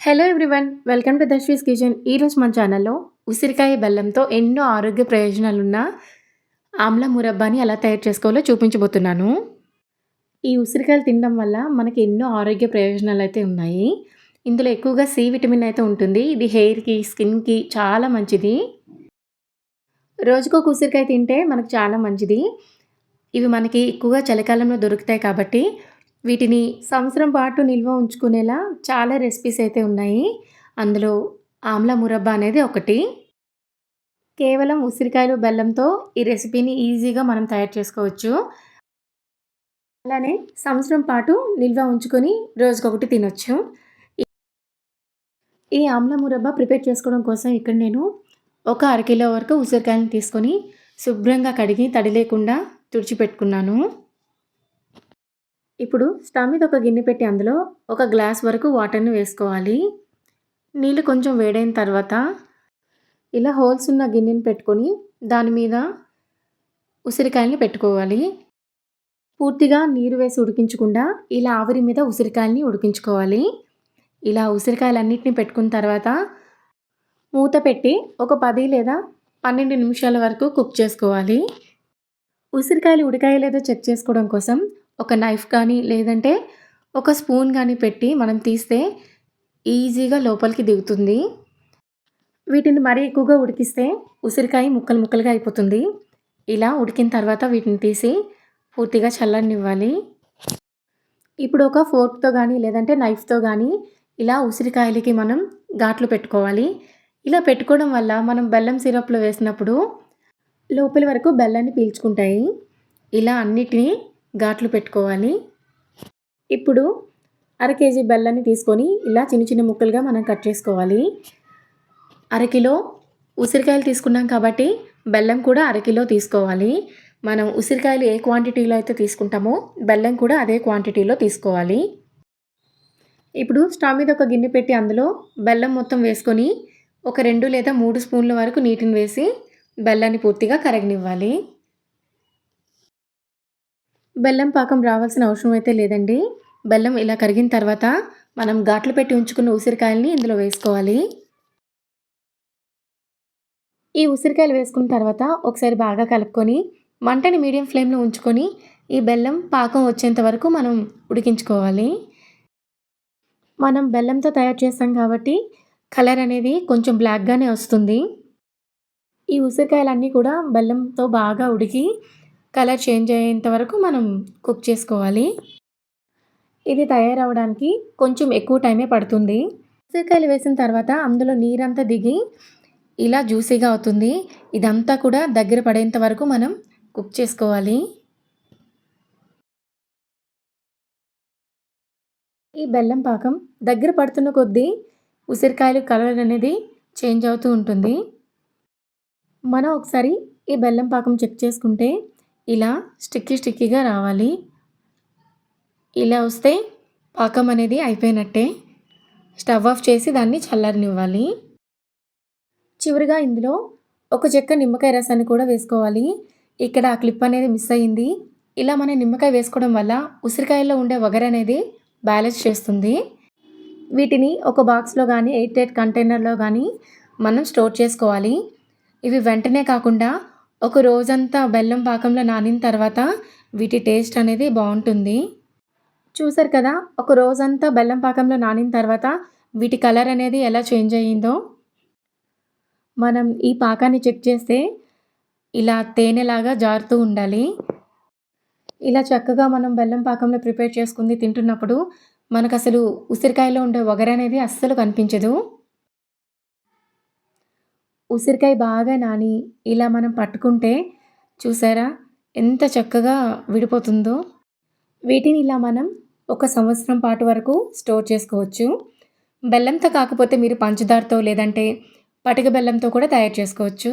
Hello everyone welcome to Dashvi's kitchen ఈరోజు మన ఛానల్లో ఉసిరికాయ బెల్లంతో ఎన్నో ఆరోగ్య ప్రయోజనాలున్న ఆమ్ల మురబ్బాని ఎలా తయారు చేసుకోవాలో చూపించబోతున్నాను. ఈ ఉసిరికాయలు తినడం వల్ల మనకి ఎన్నో ఆరోగ్య ప్రయోజనాలు అయితే ఉన్నాయి. ఇందులో ఎక్కువగా సి విటమిన్ అయితే ఉంటుంది. ఇది హెయిర్కి స్కిన్కి చాలా మంచిది. రోజుకొక ఉసిరికాయ తింటే మనకు చాలా మంచిది. ఇవి మనకి ఎక్కువగా చలికాలంలో దొరుకుతాయి కాబట్టి వీటిని సంవత్సరం పాటు నిల్వ ఉంచుకునేలా చాలా రెసిపీస్ అయితే ఉన్నాయి. అందులో ఆమ్ల మురబ్బా అనేది ఒకటి. కేవలం ఉసిరికాయలు బెల్లంతో ఈ రెసిపీని ఈజీగా మనం తయారు చేసుకోవచ్చు. అలానే సంవత్సరం పాటు నిల్వ ఉంచుకొని రోజుకొకటి తినొచ్చు. ఈ ఆమ్ల మురబ్బా ప్రిపేర్ చేసుకోవడం కోసం ఇక్కడ నేను ఒక అరకిలో వరకు ఉసిరికాయలను తీసుకొని శుభ్రంగా కడిగి తడి లేకుండా తుడిచిపెట్టుకున్నాను. ఇప్పుడు స్టవ్ మీద ఒక గిన్నె పెట్టి అందులో ఒక గ్లాస్ వరకు వాటర్ని వేసుకోవాలి. నీళ్ళు కొంచెం వేడైన తర్వాత ఇలా హోల్స్ ఉన్న గిన్నెని పెట్టుకొని దాని మీద ఉసిరికాయల్ని పెట్టుకోవాలి. పూర్తిగా నీరు వేసి ఉడికించకుండా ఇలా ఆవిరి మీద ఉసిరికాయల్ని ఉడికించుకోవాలి. ఇలా ఉసిరికాయలన్నింటినీ పెట్టుకున్న తర్వాత మూత పెట్టి ఒక పది లేదా పన్నెండు నిమిషాల వరకు కుక్ చేసుకోవాలి. ఉసిరికాయలు ఉడికాయ లేదో చెక్ చేసుకోవడం కోసం ఒక నైఫ్ కానీ లేదంటే ఒక స్పూన్ కానీ పెట్టి మనం తీస్తే ఈజీగా లోపలికి దిగుతుంది. వీటిని మరీ ఎక్కువగా ఉడికిస్తే ఉసిరికాయ ముక్కలు ముక్కలుగా అయిపోతుంది. ఇలా ఉడికిన తర్వాత వీటిని తీసి పూర్తిగా చల్లనివ్వాలి ఇప్పుడు ఒక ఫోర్క్తో కానీ లేదంటే నైఫ్తో కానీ ఇలా ఉసిరికాయలకి మనం ఘాట్లు పెట్టుకోవాలి. ఇలా పెట్టుకోవడం వల్ల మనం బెల్లం సిరప్లో వేసినప్పుడు లోపలి వరకు బెల్లాన్ని పీల్చుకుంటాయి. ఇలా అన్నిటినీ ఘాట్లు పెట్టుకోవాలి. ఇప్పుడు అర కేజీ బెల్లాన్ని తీసుకొని ఇలా చిన్న చిన్న ముక్కలుగా మనం కట్ చేసుకోవాలి. అరకిలో ఉసిరికాయలు తీసుకున్నాం కాబట్టి బెల్లం కూడా అరకిలో తీసుకోవాలి. మనం ఉసిరికాయలు ఏ క్వాంటిటీలో అయితే తీసుకుంటామో బెల్లం కూడా అదే క్వాంటిటీలో తీసుకోవాలి. ఇప్పుడు స్టవ్ మీద ఒక గిన్నె పెట్టి అందులో బెల్లం మొత్తం వేసుకొని ఒక రెండు లేదా మూడు స్పూన్ల వరకు నీటిని వేసి బెల్లాన్ని పూర్తిగా కరగనివ్వాలి. బెల్లం పాకం రావాల్సిన అవసరం అయితే లేదండి. బెల్లం ఇలా కరిగిన తర్వాత మనం ఘాట్లు పెట్టి ఉంచుకున్న ఉసిరికాయలని ఇందులో వేసుకోవాలి. ఈ ఉసిరికాయలు వేసుకున్న తర్వాత ఒకసారి బాగా కలుపుకొని మంటని మీడియం ఫ్లేమ్లో ఉంచుకొని ఈ బెల్లం పాకం వచ్చేంత వరకు మనం ఉడికించుకోవాలి. మనం బెల్లంతో తయారు చేస్తాం కాబట్టి కలర్ అనేది కొంచెం బ్లాక్గానే వస్తుంది. ఈ ఉసిరికాయలన్నీ కూడా బెల్లంతో బాగా ఉడికి కలర్ చేంజ్ అయ్యేంత వరకు మనం కుక్ చేసుకోవాలి. ఇది తయారవడానికి కొంచెం ఎక్కువ టైమే పడుతుంది. ఉసిరికాయలు వేసిన తర్వాత అందులో నీరంతా దిగి ఇలా జ్యూసీగా అవుతుంది. ఇదంతా కూడా దగ్గర పడేంత వరకు మనం కుక్ చేసుకోవాలి. ఈ బెల్లం పాకం దగ్గర పడుతున్న కొద్దీ ఉసిరికాయలు కలర్ అనేది చేంజ్ అవుతూ ఉంటుంది. మనం ఒకసారి ఈ బెల్లం పాకం చెక్ చేసుకుంటే ఇలా స్టిక్కీ స్టిక్కీగా రావాలి. ఇలా వస్తే పాకం అనేది అయిపోయినట్టే. స్టవ్ ఆఫ్ చేసి దాన్ని చల్లారనివ్వాలి. చివరిగా ఇందులో ఒక చెక్క నిమ్మకాయ రసాన్ని కూడా వేసుకోవాలి. ఇక్కడ ఆ క్లిప్ అనేది మిస్ అయ్యింది. ఇలా మనం నిమ్మకాయ వేసుకోవడం వల్ల ఉసిరికాయల్లో ఉండే వగర్ అనేది బ్యాలెన్స్ చేస్తుంది. వీటిని ఒక బాక్స్లో కానీ ఎయిట్ ఎయిట్ కంటైనర్లో కానీ మనం స్టోర్ చేసుకోవాలి. ఇవి వెంటనే కాకుండా ఒక రోజంతా బెల్లం పాకంలో నానిన తర్వాత వీటి టేస్ట్ అనేది బాగుంటుంది. చూసారు కదా ఒక రోజంతా బెల్లం పాకంలో నానిన తర్వాత వీటి కలర్ అనేది ఎలా చేంజ్ అయ్యిందో. మనం ఈ పాకాన్ని చెక్ చేస్తే ఇలా తేనెలాగా జారుతూ ఉండాలి. ఇలా చక్కగా మనం బెల్లం పాకంలో ప్రిపేర్ చేసుకుంది తింటున్నప్పుడు మనకు అసలు ఉసిరికాయలో ఉండే వగర అనేది అస్సలు కనిపించదు. ఉసిరికాయ బాగా నాని ఇలా మనం పట్టుకుంటే చూసారా ఎంత చక్కగా విడిపోతుందో. వీటిని ఇలా మనం ఒక సంవత్సరం పాటు వరకు స్టోర్ చేసుకోవచ్చు. బెల్లంతో కాకపోతే మీరు పంచదారతో లేదంటే పటిక బెల్లంతో కూడా తయారు చేసుకోవచ్చు.